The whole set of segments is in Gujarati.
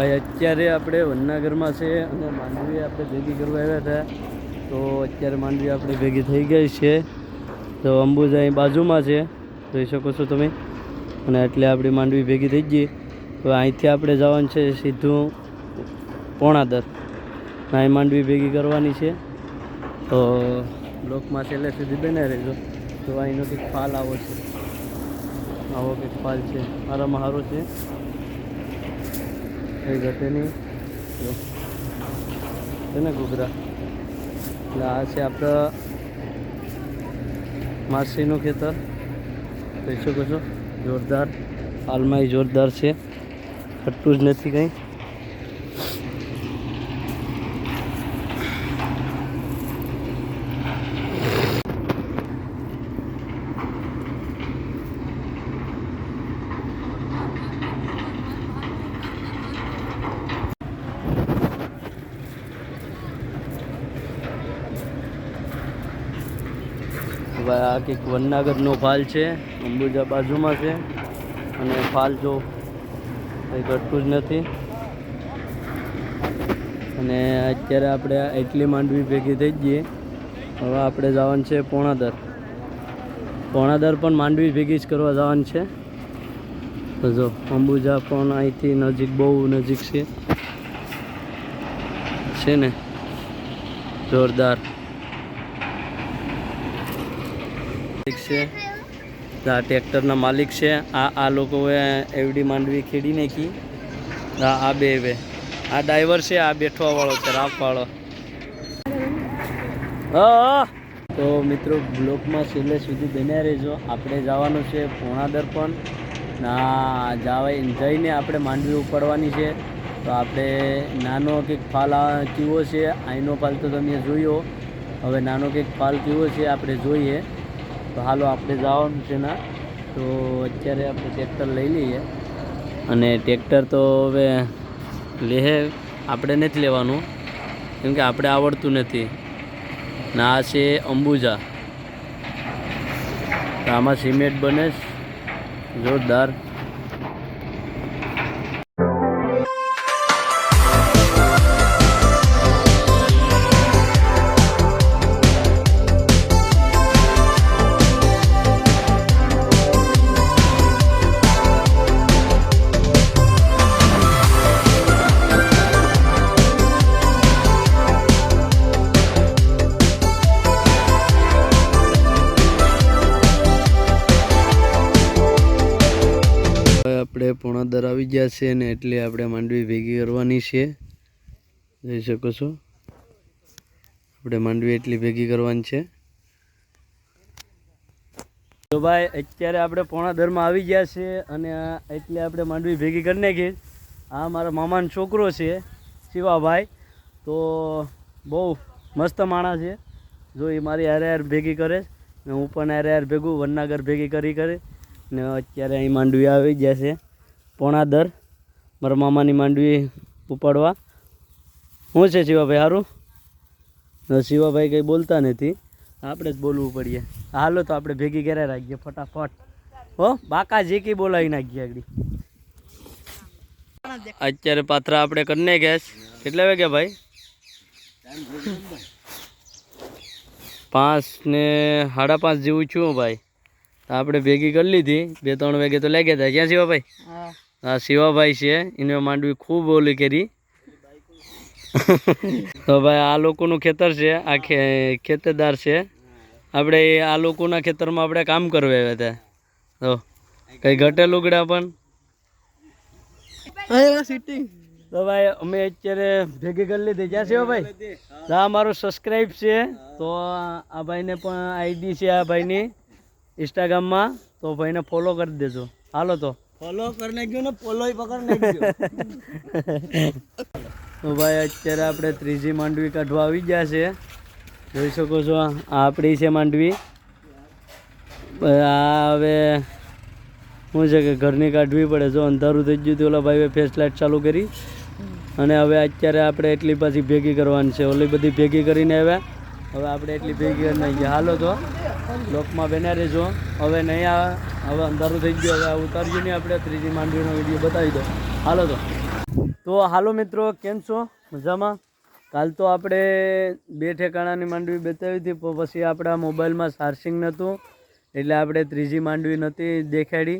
ભાઈ, અત્યારે આપણે વનનાગરમાં છે અને માંડવી આપણે ભેગી કરવા આવ્યા હતા. તો અત્યારે માંડવી આપણે ભેગી થઈ ગઈ છે. તો અંબુજા અહીં બાજુમાં છે. જોઈ શકો છો તમે. અને એટલે આપણી માંડવી ભેગી થઈ ગઈ. તો અહીંથી આપણે જવાનું છે સીધું પોણાદર. અહીં માંડવી ભેગી કરવાની છે. તો બ્લોકમાં છેલ્લે સુધી બને રહેજો. તો અહીંનો કંઈક ફાલ આવો છે. આવો કંઈક ફાલ છે. મારામાં સારો છે. કઈ ઘટે નહીં છે ને ઘૂઘરા? એટલે આ છે આપણા માસીનું ખેતર. કહી શકો છો? જોરદાર. હાલમાં એ જોરદાર છે. ખટ્ટું જ નથી કંઈ. હવે આ કંઈક વનનાગરનો ફાલ છે, અંબુજા બાજુમાં છે. અને ફાલ જો કંઈ ઘટતું જ નથી. અને અત્યારે આપણે એટલી માંડવી ભેગી થઈ જઈએ હવે આપણે જવાનું છે પોણાદર. પોણાદર પણ માંડવી ભેગી જ કરવા જવાનું છે. તો જો, અંબુજા પણ અહીંથી નજીક, બહુ નજીક છે. છે ને? જોરદાર. માલિક છે. આ ટ્રેક્ટરના માલિક છે. આ આ લોકોએ એવડી માંડવી ખેડી નાખી. આ આ બે બે આ ડ્રાઈવર છે, આ બેઠવા વાળો છે રાખવાળો હા તો મિત્રો, બ્લોકમાં છેલ્લે સુધી બન્યા રહેજો. આપણે જવાનું છે પોણાદર પણ ના, જવાય, જઈને આપણે માંડવી ઉપાડવાની છે. તો આપણે નાનો કંઈક ફાલ કેવો છે, આઈનો ફાલ તો તમે જોયો. હવે નાનો કંઈક ફાલ કેવો છે, આપણે જોઈએ. તો હાલો આપણે જવાનું છે ના. તો અત્યારે આપણે ટ્રેક્ટર લઈ લઈએ. અને ટ્રેક્ટર તો હવે લેહે, આપણે નથી લેવાનું. કેમ કે આપણે આવડતું નથી. ને આ છે અંબુજા. આમાં સિમેન્ટ બને જોરદાર. હવે પોણા દર આવી ગયા છે ને એટલે આપણે માંડવી ભેગી કરવાની છે. જોઈ શકો છો. આપણે માંડવી એટલી ભેગી કરવાની છે. તો ભાઈ, અત્યારે આપણે પોણા દરમાં આવી ગયા છે અને એટલે આપણે માંડવી ભેગી કરી નાખી આ મારા મામાનો છોકરો છે, શિવાભાઈ. તો બહુ મસ્ત માણસ છે. જો એ મારી હારે હાર ભેગી કરે ને હું પણ હારે હાર ભેગું વનનાગર ભેગી કરી કરી ને અત્યારે અહીં માંડવી આવી છે. પોણા દર મારા મામાની માંડવી ઉપાડવા. શું છે શિવાભાઈ સારું શિવાભાઈ કંઈ બોલતા નથી. આપણે જ બોલવું પડીએ. હાલો તો આપણે ભેગી ઘરે રાખીએ ફટાફટ. હો, બાકા જે કંઈ બોલાવી નાખીએ આગળ. અત્યારે પાથરા આપણે કરીને છે. કેટલા વાગ્યા ભાઈ? પાંચ ને સાડા પાંચ જેવું છું ભાઈ. આપણે ભેગી કરી લીધી. બે ત્રણ વાગે તો લાગ્યા હતા ક્યાં શિવાભાઈ? હા. શિવાભાઈ છે. એને માંડવી ખૂબ ઓલી કરી. તો ભાઈ આ લોકોનું ખેતર છે. આ ખેતરદાર છે. આપણે આ લોકોના ખેતરમાં આપણે કામ કરવા આવ્યા હતા તો કઈ ઘટે લુગડા પણ? તો ભાઈ અમે અત્યારે ભેગી કરી લીધી. જ્યાં શિવાભાઈ? હા મારો સબસ્ક્રાઈબ છે. તો આ ભાઈને પણ આઈડી છે આ ભાઈની. ઇન્સ્ટાગ્રામમાં તો ભાઈને ફોલો કરી દેજો. હાલો તો. ફોલો કરી નાખ્યો ને ફોલો પકડ તો ભાઈ અત્યારે આપણે ત્રીજી માંડવી કાઢવા આવી ગયા છે. જોઈ શકો છો આ આપણી છે માંડવી. આ હવે શું છે કે ઘરની કાઢવી પડે. જો અંધારું થઈ ગયું હતું ઓલા ભાઈએ ફેસ લાઇટ ચાલુ કરી. અને હવે અત્યારે આપણે એટલી પાછી ભેગી કરવાની છે. ઓલી બધી ભેગી કરીને આવ્યા. હવે આપણે એટલી ભેગી કરી નાખીએ હાલો તો. લોકમાં બેના રહેજો. હવે નહીં આવે હવે અંધારું થઈ ગયું. હવે ઉતારજો નહીં આપણે. ત્રીજી માંડવીનો વીડિયો બતાવી દો હાલો તો. તો હાલો મિત્રો, કેમ છો? મજામાં? કાલ તો આપણે બે ઠેકાણાની માંડવી બતાવી હતી. પછી આપણા મોબાઈલમાં ચાર્જિંગ નહોતું. એટલે આપણે ત્રીજી માંડવી નહોતી દેખાડી.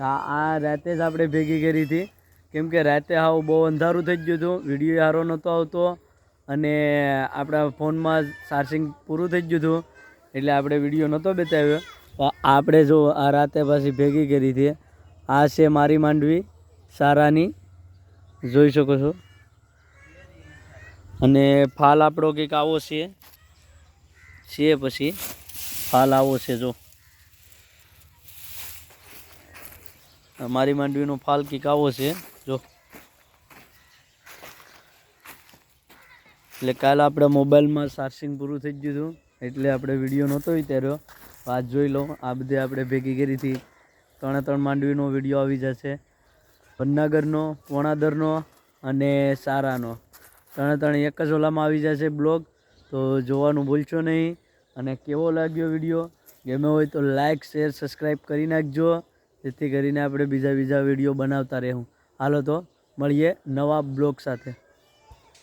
આ રાતે જ આપણે ભેગી કરી હતી. કેમ કે રાતે હાવ બહુ અંધારું થઈ ગયું હતું. વીડિયો સારો નહોતો આવતો. અને આપણા ફોનમાં ચાર્જિંગ પૂરું થઈ ગયું હતું. એટલે આપણે વીડિયો નહોતો બતાવ્યો. પણ આપણે જો આ રાતે પાછી ભેગી કરી હતી આ છે મારી માંડવી, સારાની. જોઈ શકો છો. અને ફાલ આપણો કંઈક આવો છે. છે પછી. ફાલ આવો છે, જો. મારી માંડવીનો ફાલ કંઈક આવો છે, જો. એટલે કાલ આપણા મોબાઈલમાં ચાર્જિંગ પૂરું થઈ ગયું હતું. એટલે આપણે વીડિયો નહોતો વિચાર્યો વાત જોઈ લો, આ બધે આપણે ભેગી કરી હતી ત્રણે ત્રણ માંડવીનો વીડિયો આવી જશે. વડનગરનો પોણાદરનો અને સારાનો. ત્રણે ત્રણ એક જ ઓલામાં આવી જશે બ્લોગ તો જોવાનું ભૂલશો નહીં. અને કેવો લાગ્યો વીડિયો ગમે હોય તો લાઇક શેર સબસ્ક્રાઈબ કરી નાખજો. જેથી કરીને આપણે બીજા બીજા વીડિયો બનાવતા રહેવું. હાલો તો, મળીએ નવા બ્લોગ સાથે.